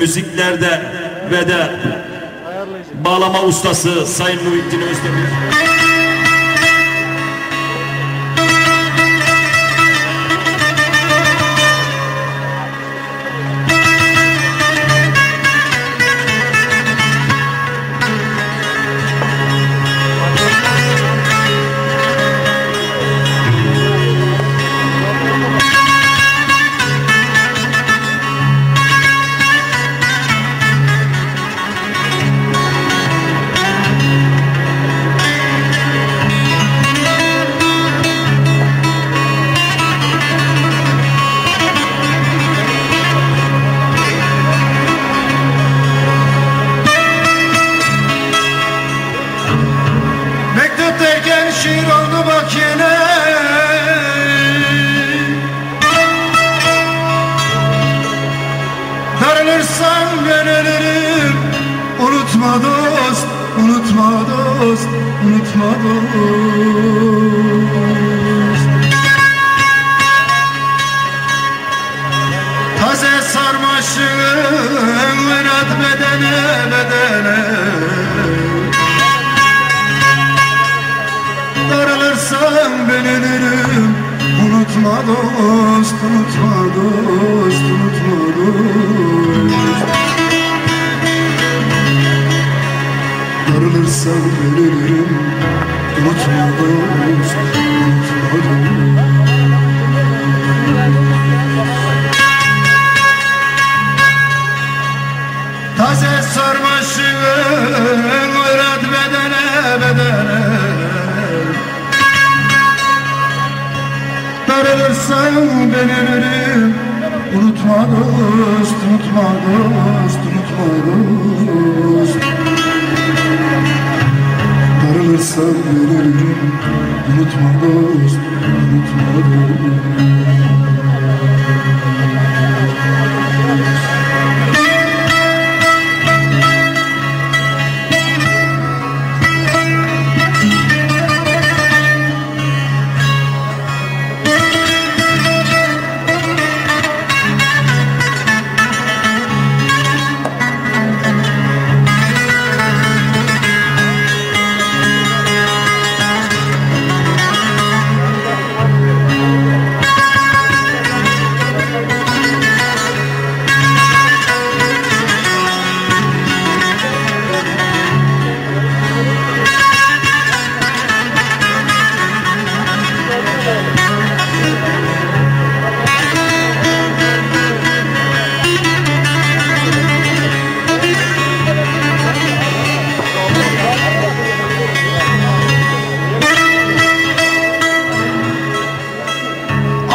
müziklerde ve de bağlama ustası Sayın Muhittin Özdemir. Bak yine. Darılırsan ben ölürüm. Unutma dost, unutma dost, unutma dost. Taze sarmaşığın Verat bedene bedene Darılırsan ben ölürüm. Unutma dost, unutma dost, unutma dost. Darılırsan ölürüm. Unutma dost, Darılırsan ben ölürüm. Unutma dost, unutma dost, unutma dost. Darılırsan ben ölürüm. Unutma dost,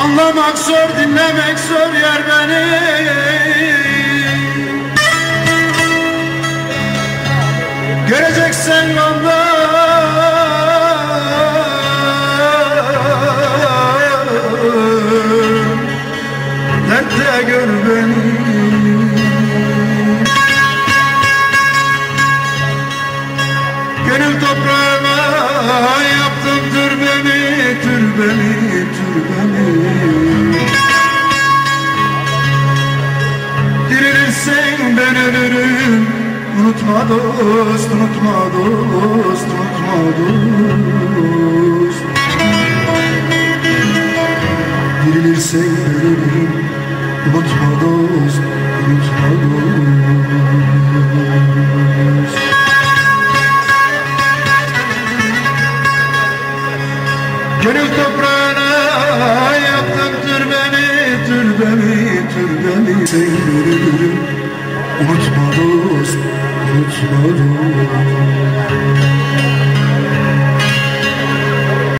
Anlamak zor, dinlemek zor yer beni. Göreceksen onda Dertte gör beni. Gönül toprağıma yaptım türbemi, türbemi, Dirilirsen ben ölürüm. Unutma dost, unutma dost, unutma dost. Dirilirsen ölürüm. Unutma dost, unutma dost. Gönül toprağına türbemi, türbemi Sen ölürüm, unutma dost, unutma dost